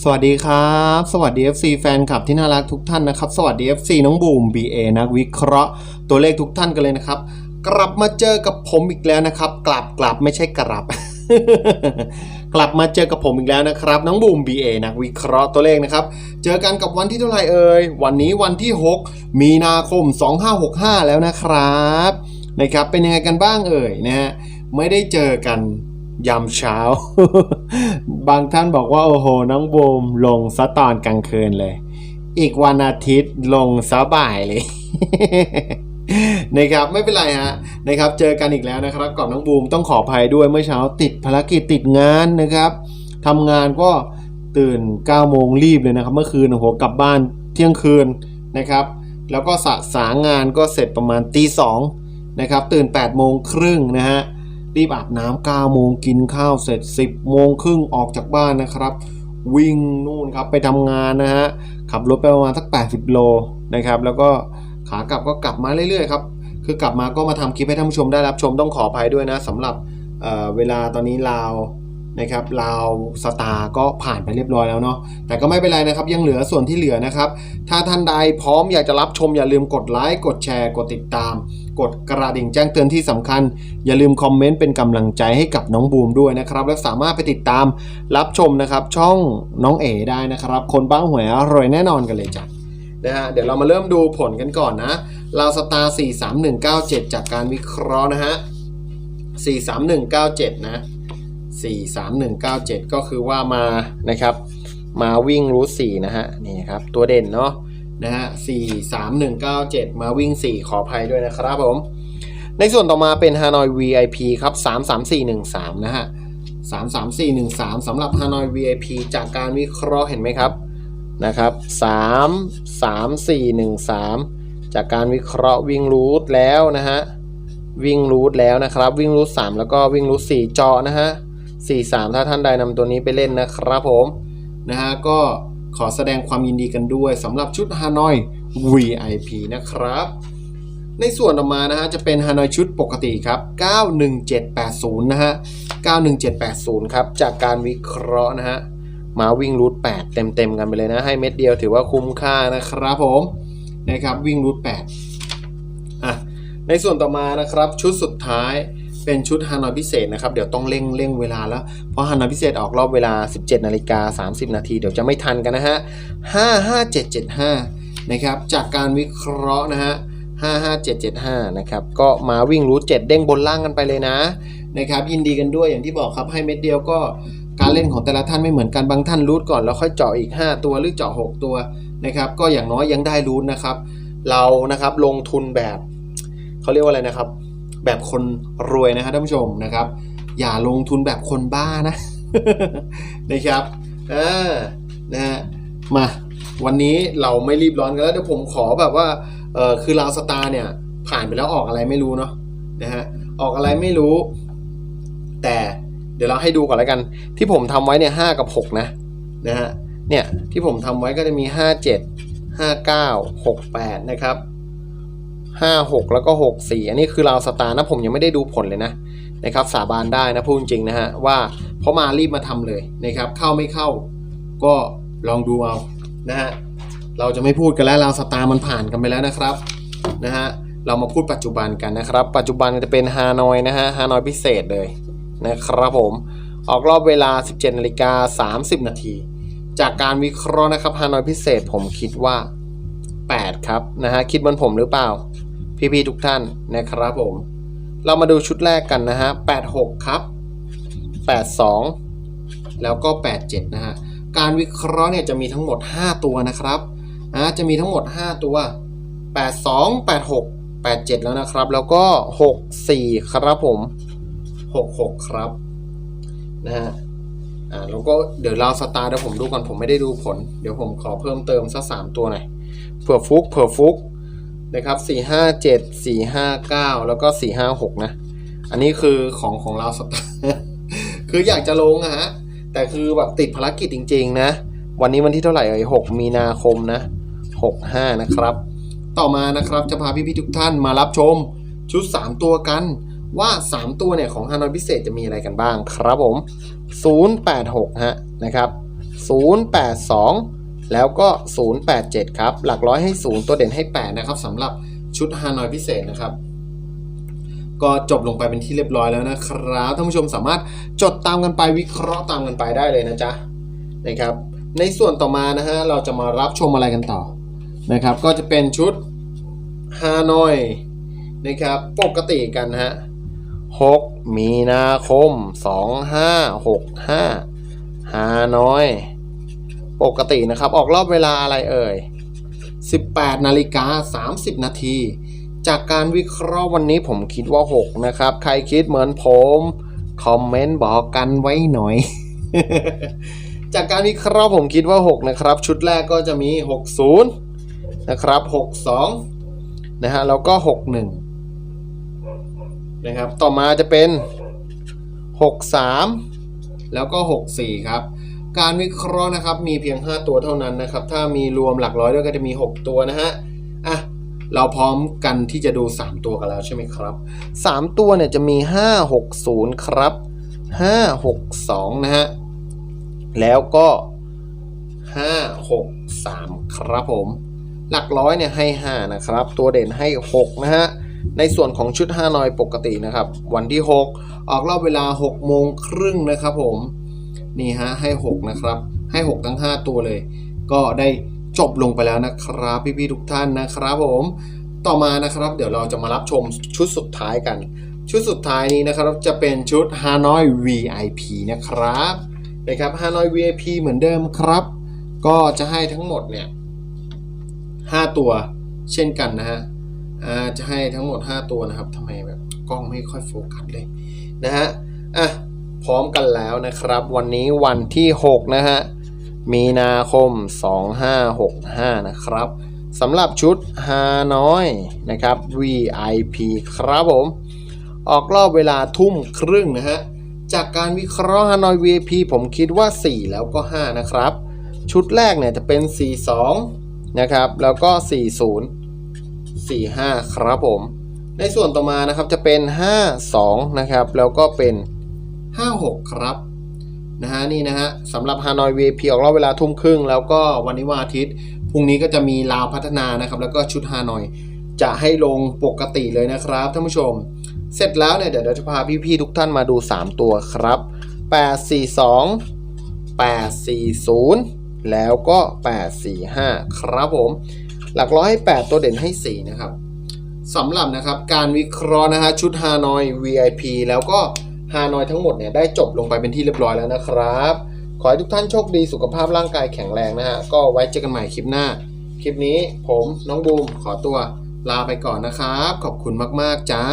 สวัสดีครับ สวัสดี FC แฟนคลับที่น่ารักทุกท่านนะครับ สวัสดี FC น้องบูม BA นักวิเคราะห์ตัวเลขทุกท่านกันเลยนะครับ กลับมาเจอกับผมอีกแล้วนะครับ กลับกลับไม่ใช่กลับ กลับมาเจอกับผมอีกแล้วนะครับ น้องบูม BA นักวิเคราะห์ตัวเลขนะครับ เจอกันกับวันที่เท่าไหร่เอ่ยวันนี้วันที่ 6 มีนาคม 2565 แล้วนะครับนะครับเป็นยังไงกันบ้างเอ่ยนะฮะไม่ได้เจอกัน ยามเช้า บางท่านบอกว่า โอ้โห น้องบูมลงซะตอนกลางคืนเลย อีกวันอาทิตย์ลงซะบ่ายเลยนะครับไม่เป็นไรฮะนะครับ เจอกันอีกแล้วนะครับกับน้องบูมต้องขออภัยด้วยเมื่อเช้าติดภารกิจติดงานนะครับทำงานก็ตื่น9โมงรีบเลยนะครับ เมื่อคืนโอ้โหกลับบ้านเที่ยงคืนนะครับ แล้วก็สะสางงานก็เสร็จประมาณตีสองนะครับ ตื่น8โมงครึ่งนะฮะ รีบอาบน้ำ9โมงกินข้าวเสร็จ 10โมงครึ่งออกจากบ้านนะครับ วิ่งนู่นครับไปทำงานนะฮะขับรถไปประมาณสัก 80 โลนะครับ แล้วก็ขากลับก็กลับมาเรื่อยๆครับคือกลับมาก็มาทำคลิปให้ท่านผู้ชมได้รับชมต้องขออภัยด้วยนะสำหรับเเวลาตอนนี้ลาว นะครับลาวสตาร์ก็ผ่านไปเรียบร้อยแล้วเนาะแต่ก็ไม่เป็นไรนะครับ ยังเหลือส่วนที่เหลือนะครับ ถ้าท่านใดพร้อมอยากจะรับชมอย่าลืมกดไลค์กดแชร์ กดติดตาม กดกระดิ่งแจ้งเตือนที่สำคัญ อย่าลืมคอมเมนต์เป็นกำลังใจให้กับน้องบูมด้วยนะครับ และสามารถไปติดตามรับชมนะครับช่องน้องเอได้นะครับ คนบ้างหวยอร่อยแน่นอนกันเลยจ้ะนะฮะเดี๋ยวเรามาเริ่มดูผลกันก่อนนะลาวสตาร์43197 จากการวิเคราะห์นะฮะ43197 นะ 43197 ก็คือว่ามานะครับมาวิ่งรูท4นะฮะนี่ครับตัวเด่นเนาะนะฮะ43197 มาวิ่ง 4 ขออภัยด้วยนะครับผม ในส่วนต่อมาเป็น Hanoi VIP ครับ33413 นะฮะ 33413สำหรับ Hanoi VIP จากการวิเคราะห์เห็นไหมครับนะครับ33413 จากการวิเคราะห์วิ่งรูทแล้วนะฮะวิ่งรูทแล้วนะครับ วิ่งรูท3แล้วก็วิ่งรูท4เจาะนะฮะ 43 ถ้าท่านใดนำตัวนี้ไปเล่นนะครับผมนะฮะก็ขอแสดงความยินดีกันด้วยสำหรับชุด Hanoi VIP นะครับ ในส่วนต่อมานะฮะจะเป็น Hanoi ชุดปกติครับ 91780 นะฮะ 91780 ครับ จากการวิเคราะห์นะฮะมาวิ่งรูท8เต็มๆกันไปเลยนะ ให้เม็ดเดียวถือว่าคุ้มค่านะครับผมนะครับวิ่งรูท8อะในส่วนต่อมานะครับชุดสุดท้าย เป็นชุดฮานอยพิเศษนะครับ เดี๋ยวต้องเร่งเร่งเวลาแล้ว เพราะฮานอยพิเศษออกรอบเวลา 17นาฬิกา30 นาที เดี๋ยวจะไม่ทันกันนะฮะ 55775 นะครับ จากการวิเคราะห์นะฮะ 55775 นะครับ ก็มาวิ่งรูท7เด้งบนล่างกันไปเลยนะ นะครับ ยินดีกันด้วยอย่างที่บอกครับให้เม็ดเดียวก็การเล่นของแต่ละท่านไม่เหมือนกันบางท่านรูทก่อนแล้วค่อยเจาะอีก 5 ตัวหรือเจาะ6 ตัวนะครับ ก็อย่างน้อยยังได้รูทนะครับ เรานะครับลงทุนแบบเขาเรียกว่าอะไรนะครับ แบบคนรวยนะครับท่านผู้ชมนะครับ อย่าลงทุนแบบคนบ้านะนะครับเออนะฮะมาวันนี้เราไม่รีบร้อนกันแล้วเดี๋ยวผมขอแบบว่าเออคือลาวสตาร์เนี่ย ผ่านไปแล้วออกอะไรไม่รู้เนาะนะฮะออกอะไรไม่รู้ แต่เดี๋ยวเราให้ดูก่อนแล้วกัน ที่ผมทำไว้เนี่ยห้ากับหกนะนะฮะเนี่ยที่ผมทำไว้ก็จะมีห้าเจ็ดห้าเก้าหกแปดนะครับ ห้าหกแล้วก็หกสี่อันนี้คือเราวสตาร์นะผมยังไม่ได้ดูผลเลยนะนะครับสาบานได้นะพูดจริงนะฮะว่าเพราะมารีบมาทำเลยนะครับเข้าไม่เข้าก็ลองดูเอานะฮะเราจะไม่พูดกันแล้วเราวสตาร์มันผ่านกันไปแล้วนะครับนะฮะเรามาพูดปัจจุบันกันนะครับ ปัจจุบันจะเป็นฮานอยนะฮะฮานอยพิเศษเลยนะครับผมออกรอบเวลา 17นาฬิกา30 นาทีจากการวิเคราะห์นะครับฮานอยพิเศษผมคิดว่า 8 ครับนะฮะคิดเหมือนผมหรือเปล่า พี่ๆทุกท่านนะครับผม เรามาดูชุดแรกกันนะฮะ 86 ครับ 82 แล้วก็ 87 นะฮะ การวิเคราะห์เนี่ยจะมีทั้งหมด 5 ตัวนะครับอ่าจะมีทั้งหมด 5 ตัว 82 86 87 แล้วนะครับ แล้วก็ 64 ครับผม 66 ครับนะฮะอ่าแล้วก็เดี๋ยวเราสตาร์เดี๋ยวผมดูก่อนผมไม่ได้ดูผล เดี๋ยวผมขอเพิ่มเติมสักสามตัวหน่อยเผื่อฟุกเผื่อฟุก นะครับสี่ห้าเจ็ดสี่ห้าเก้าแล้วก็สี่ห้าหกนะ อันนี้คือของของเราสตาร์คืออยากจะลงอะฮะ แต่คือแบบติดภารกิจจริง ๆ นะ วันนี้วันที่เท่าไหร่เอ่ยหกมีนาคมนะหกห้านะครับ ต่อมานะครับจะพาพี่ๆทุกท่านมารับชมชุด 3 ตัวกันว่า 3 ตัวเนี่ยของฮานอยพิเศษจะมีอะไรกันบ้างครับผม 086 ฮะนะครับ 082 แล้วก็ 087 ครับ หลักร้อยให้ 0 ตัวเด่นให้ 8 นะครับสำหรับชุดฮานอยพิเศษนะครับ ก็จบลงไปเป็นที่เรียบร้อยแล้วนะครับท่านผู้ชมสามารถจดตามกันไปวิเคราะห์ตามกันไปได้เลยนะจ๊ะนะครับ ในส่วนต่อมานะฮะเราจะมารับชมอะไรกันต่อนะครับ ก็จะเป็นชุดฮานอยนะครับ ปกติกันฮะ6มีนาคม 2565ฮานอย ปกตินะครับ ออกรอบเวลาอะไรเอ่ย 18 นาฬิกา 30 นาที จากการวิเคราะห์วันนี้ผมคิดว่า 6 นะครับ ใครคิดเหมือนผม คอมเมนต์บอกกันไว้หน่อย จากการวิเคราะห์ผมคิดว่า 6 นะครับ ชุดแรกก็จะมี 60 นะครับ 62 นะฮะ แล้วก็ 61 นะครับ ต่อมาจะเป็น 63 แล้วก็ 64 ครับ การวิเคราะห์นะครับมีเพียง 5 ตัวเท่านั้นนะครับ ถ้ามีรวมหลักร้อยด้วยก็จะมี 6 ตัวนะฮะอะเราพร้อมกันที่จะดู 3 ตัวกันแล้วใช่ไหมครับ 3 ตัวเนี่ยจะมี 560 ครับ 562 นะฮะ แล้วก็ 563 ครับผม หลักร้อยเนี่ยให้ 5 นะครับ ตัวเด่นให้ 6 นะฮะ ในส่วนของชุด5นอยปกตินะครับ วันที่ 6 ออกรอบเวลา 6 โมงครึ่งนะครับผม นี่ฮะให้ 6 นะครับ ให้ 6 ทั้ง 5 ตัวเลย ก็ได้จบลงไปแล้วนะครับ พี่ๆทุกท่านนะครับผม ต่อมานะครับ เดี๋ยวเราจะมารับชมชุดสุดท้ายกัน ชุดสุดท้ายนี้นะครับจะเป็นชุด Hanoi VIP นะครับนะครับ Hanoi VIP เหมือนเดิมครับ ก็จะให้ทั้งหมดเนี่ย5ตัวเช่นกันนะฮะจะให้ทั้งหมด 5 ตัวนะครับทำไมแบบกล้องไม่ค่อยโฟกัสเลยนะฮะอะ พร้อมกันแล้วนะครับ วันนี้วันที่ 6 นะฮะ มีนาคม 2565 นะครับสำหรับชุดฮานอยนะครับ VIP ครับผม ออกรอบเวลาทุ่มครึ่งนะฮะ จากการวิเคราะห์ฮานอย VIP ผมคิดว่า 4 แล้วก็ 5 นะครับ ชุดแรกเนี่ยจะเป็น 42 นะครับ แล้วก็ 40 45 ครับผม ในส่วนต่อมานะครับจะเป็น 52 นะครับ แล้วก็เป็น 56 ครับนะฮะนี่นะฮะสำหรับฮานอย VIP ออกรอบเวลาทุ่มครึ่ง แล้วก็วันนี้วันอาทิตย์พรุ่งนี้ก็จะมีลาวพัฒนานะครับ แล้วก็ชุดฮานอยจะให้ลงปกติเลยนะครับท่านผู้ชม เสร็จแล้วเนี่ยเดี๋ยวเราจะพาพี่ๆทุกท่านมาดู 3 ตัวครับ 842 840 แล้วก็ 845 ครับผม หลักร้อยให้ 8 ตัวเด่นให้ 4 นะครับสำหรับนะครับการวิเคราะห์นะฮะชุดฮานอย VIP แล้วก็ ฮานอยทั้งหมดเนี่ยได้จบลงไปเป็นที่เรียบร้อยแล้วนะครับ ขอให้ทุกท่านโชคดีสุขภาพร่างกายแข็งแรงนะฮะ ก็ไว้เจอกันใหม่คลิปหน้า คลิปนี้ผมน้องบูมขอตัวลาไปก่อนนะครับ ขอบคุณมาก ๆ จ้า